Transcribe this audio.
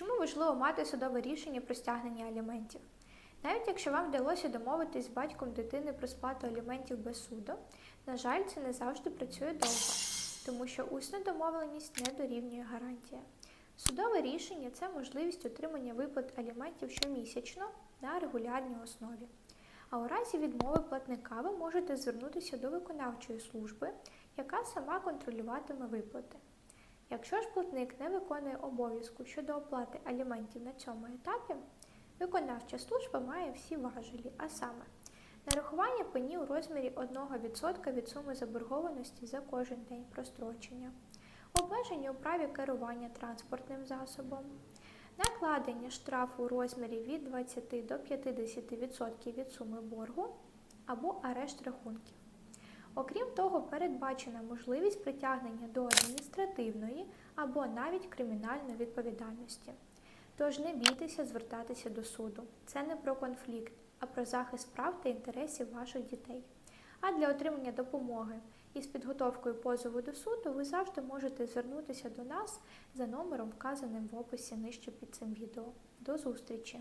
Чому важливо мати судове рішення про стягнення аліментів? Навіть якщо вам вдалося домовитись з батьком дитини про сплату аліментів без суду, на жаль, це не завжди працює довго, тому що усна домовленість не дорівнює гарантія. Судове рішення це можливість отримання виплат аліментів щомісячно на регулярній основі. А у разі відмови платника ви можете звернутися до виконавчої служби, яка сама контролюватиме виплати. Якщо ж платник не виконує обов'язку щодо оплати аліментів на цьому етапі, виконавча служба має всі важелі, а саме нарахування пені у розмірі 1% від суми заборгованості за кожен день прострочення, обмеження у праві керування транспортним засобом, накладення штрафу у розмірі від 20 до 50% від суми боргу або арешт рахунків. Окрім того, передбачена можливість притягнення до адміністративної або навіть кримінальної відповідальності. Тож не бійтеся звертатися до суду. Це не про конфлікт, а про захист прав та інтересів ваших дітей. А для отримання допомоги із підготовкою позову до суду ви завжди можете звернутися до нас за номером, вказаним в описі нижче під цим відео. До зустрічі!